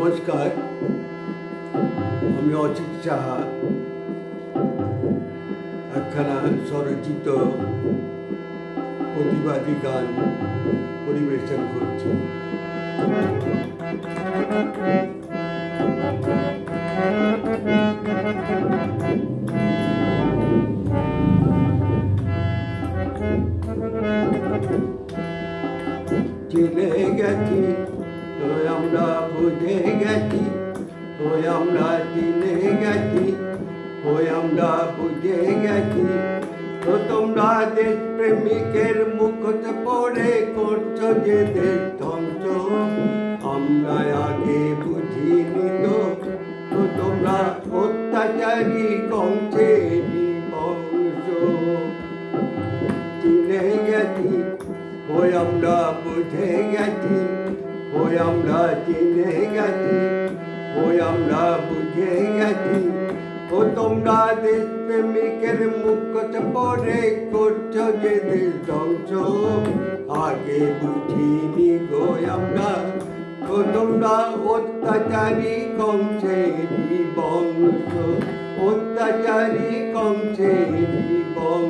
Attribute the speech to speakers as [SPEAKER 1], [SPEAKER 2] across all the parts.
[SPEAKER 1] নমস্কার। আমি অচিত সাহা। একখানা স্বরচিত প্রতিবাদী গান পরিবেশন করছি। চিনে গেছি। আমরা বুঝে গেছি, ওই আমরা চিনে গেছি, ওই আমরা বুঝে গেছি। তো তোমরা দেশ প্রেমিকের মুখত পড়ে করছ যে দেশ ধ্বংস, আমরা আগে বুঝিনি তো। তো তোমরা অত্যাচারী কংসেরই বংশ চিনে গেছি, ওই আমরা বুঝে গেছি ওই আমরা চিনে গেছি, ওই আমরা বুঝে গেছি। ও তোমরা দেশ প্রেমিকের মুখত পরে করছ যে দেশ ধ্বংস। আগে বুঝিনি গো আমরা, ও তোমরা অত্যাচারী কংসেরই বংশ। অত্যাচারী কংসেরই বংশ।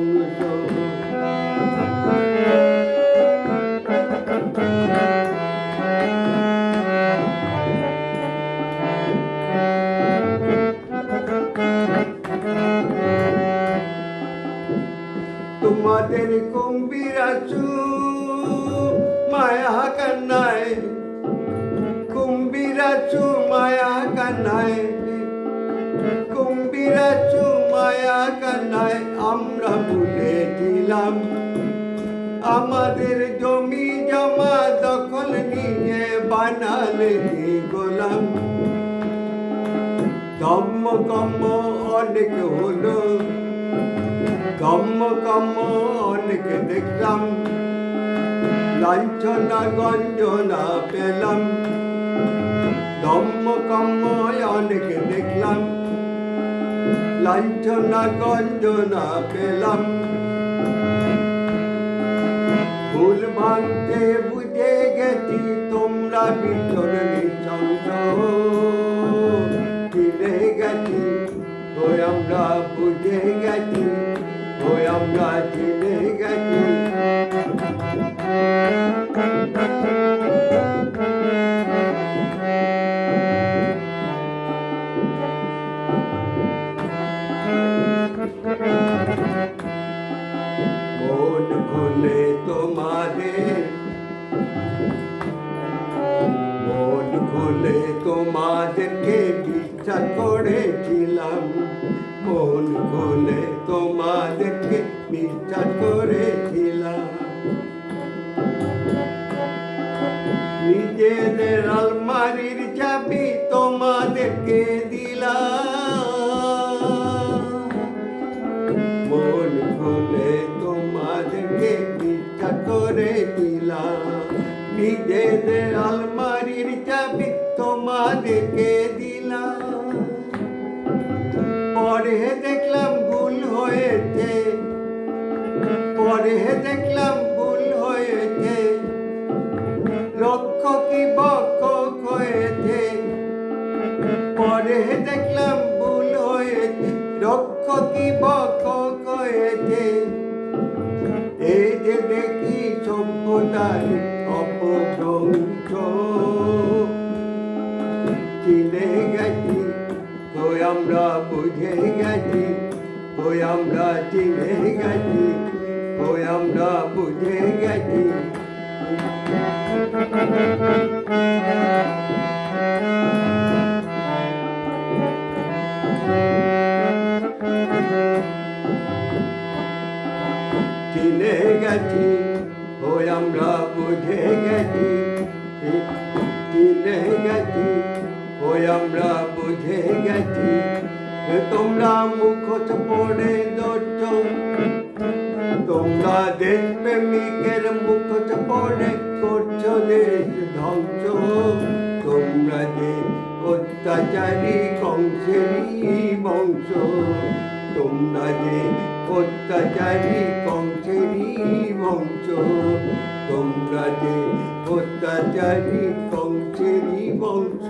[SPEAKER 1] কুম্ভীরাচু মায়া কান্নায়। কুম্ভীরাচু, মায়া কান্নায়। কুম্ভীরাচু, মায়া কান্নায় আমরা ভুলেছিলাম আমাদের জমি জমা দখল নিয়ে বানালে গোলাম? ধম্ম কম্ম অনেক হলো কম্ম কম্ম অনেক দেখলাম। লাঞ্ছনা গঞ্জনা পেলাম। ধম্ম কম্ম অনেক দেখলাম। লাঞ্ছনা গঞ্জনা পেলাম। ভুল ভাঙতে বুঝে গেছি তোমরা ভিতর মন খুলে তোমাদের মন খুলে তোমাদেরকে বিশ্বাস করেছিলাম? মন খুলে তোমাদেরকে বিশ্বাস করেছিলাম? নিজেদের আলমারির চাবি তোমাদেরকে দিলাম। নিজেদের আলমারির চাবি তোমাদেরকে দিলাম। পরে দেখলাম ভুল হয়েছে। পরে দেখলাম ভুল হয়েছে। রক্ষ কি বক্ষ হয়েছে। পরে দেখলাম ভুল হয়েছে। রক্ষ কি বক্ষ হয়েছে। এই যে দেখি সভ্যতার অপভ্রংশ। চিনে গেছি, ওই আমরা বুঝে গেছি, ওই আমরা চিনে গেছি, ওই আমরা বুঝে গেছি। চিনে গেছি ওই আমরা বুঝে গেছি চিনে গেছি। ওই আমরা বুঝে গেছি তোমরা মুখত পড়ে দর্জ তোমরা দেশ প্রেমিকের মুখত পড়ে করছ, দেশ ধ্বংস। তোমরা যে অত্যাচারী কংসেরই বংশ। তোমরা যে অত্যাচারী কংসেরই বংশ। তোমরা যে অত্যাচারী কংসেরই বংশ।